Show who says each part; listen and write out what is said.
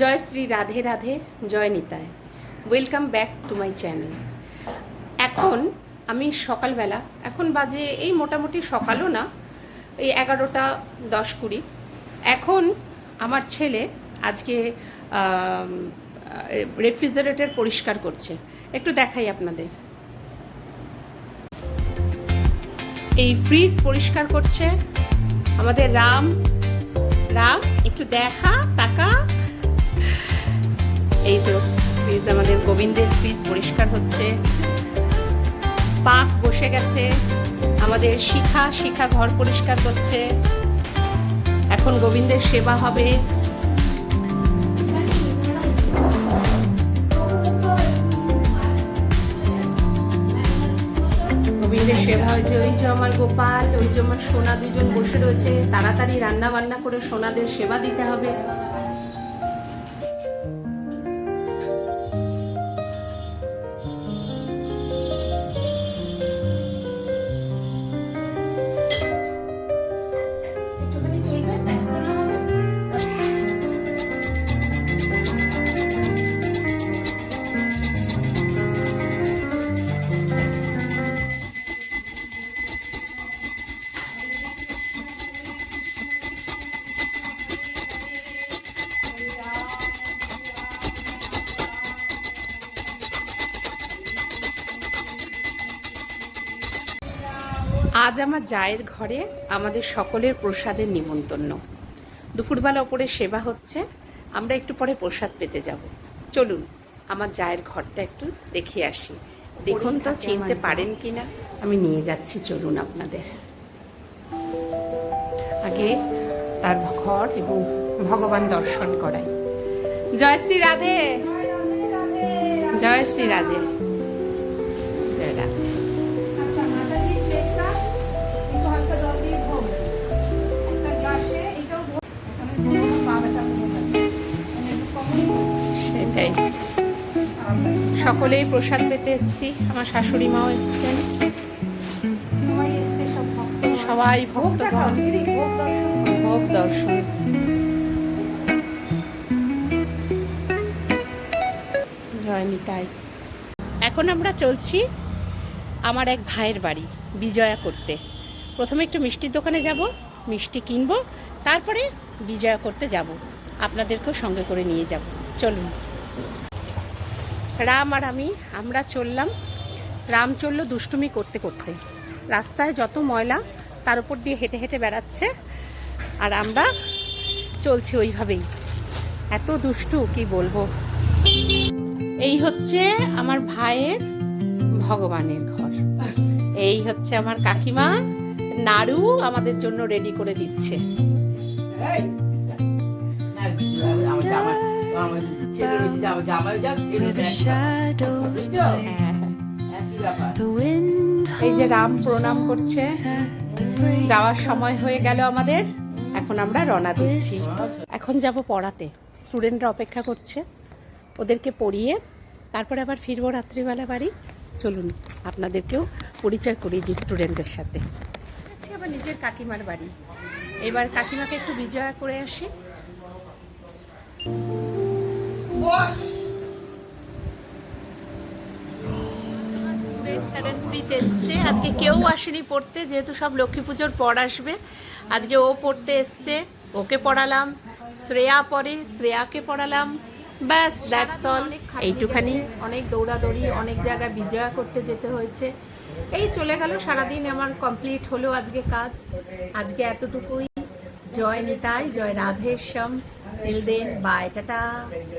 Speaker 1: Joy Shri Radhe Radhe, Joy Nitai welcome back to my channel এখন আমি সকালবেলা, এখন বাজে এই মোটামুটি সকালও না, এই এগারোটা দশ কুড়ি। এখন আমার ছেলে আজকে রেফ্রিজারেটর পরিষ্কার করছে। একটু দেখাই আপনাদের। এই ফ্রিজ পরিষ্কার করছে আমাদের রাম। রাম, একটু দেখা, তাকা। এই যে ফ্রিজ আমাদের গোবিন্দের ফ্রিজ পরিষ্কার হচ্ছে। পাক বসে গেছে। আমাদের শিখা শিখা ঘর পরিষ্কার করছে। এখন গোবিন্দের সেবা হবে। গোবিন্দের সেবা হয়েছে ওই যে আমার গোপাল, ওই যে আমার সোনা দুজন বসে রয়েছে। তাড়াতাড়ি রান্না বান্না করে সোনাদের সেবা দিতে হবে। আজ আমার জায়ের ঘরে আমাদের সকলের প্রসাদের নিমন্ত্রণ। দুপুরবেলা ওপরে সেবা হচ্ছে আমরা একটু পরে প্রসাদ পেতে যাব। চলুন আমার জায়ের ঘরটা একটু দেখে আসি। দেখুন তো চিনতে পারেন কি না আমি নিয়ে যাচ্ছি চলুন আপনাদের। আগে তার ঘর এবং ভগবান দর্শন করাই। জয় শ্রী রাধে। জয় শ্রী রাধে। সেটাই সকলেই প্রসাদ পেতে এসেছি। আমার শাশুড়ি মাও এসেছেন।
Speaker 2: সবাই ভক্ত ভোগ দর্শন।
Speaker 1: জয় এখন আমরা চলছি আমার এক ভাইয়ের বাড়ি বিজয়া করতে। প্রথমে একটু মিষ্টির দোকানে যাব মিষ্টি কিনবো তারপরে বিজয়া করতে যাব। আপনাদেরকেও সঙ্গে করে নিয়ে যাব। চলুন। রাম আর আমি আমরা চললাম রাম চলল দুষ্টুমি করতে করতে রাস্তায় যত ময়লা তার উপর দিয়ে হেঁটে হেঁটে বেড়াচ্ছে আর আমরা চলছি ওইভাবেই এত দুষ্টু কি বলব এই হচ্ছে আমার ভাইয়ের ভগবানের ঘর এই হচ্ছে আমার কাকিমা নাড়ু আমাদের জন্য রেডি করে দিচ্ছে
Speaker 3: play.
Speaker 1: হ্যাঁ, হ্যাঁ। এই যে রাম প্রণাম করছে. যাওয়ার সময় হয়ে গেল আমাদের এখন আমরা রওনা দিচ্ছি এখন যাব পড়াতে স্টুডেন্টরা অপেক্ষা করছে ওদেরকে পড়িয়ে তারপরে আবার ফিরবো রাত্রিবেলা বাড়ি চলুন আপনাদেরকেও পরিচয় করিয়ে দিই স্টুডেন্টদের সাথে আবার নিজের কাকিমার বাড়ি এবার কাকিমাকে একটু বিজয়া করে আসি স্টুডেন্ট এসছে। আজকে কেউ আসেনি পড়তে যেহেতু সব লক্ষ্মী পুজোর পর আসবে। আজকে ও পড়তে এসছে। ওকে পড়ালাম শ্রেয়া পরে শ্রেয়াকে পড়ালাম। ব্যাস দ্যাটস অল এইটুখানি। অনেক দৌড়াদৌড়ি অনেক জায়গায় বিজয়া করতে যেতে হয়েছে। এই চলে গেল সারাদিন আমার কমপ্লিট হলো আজকে কাজ। আজকে এতটুকুই। জয় নিতাই জয় Radheshyam till then bye tata.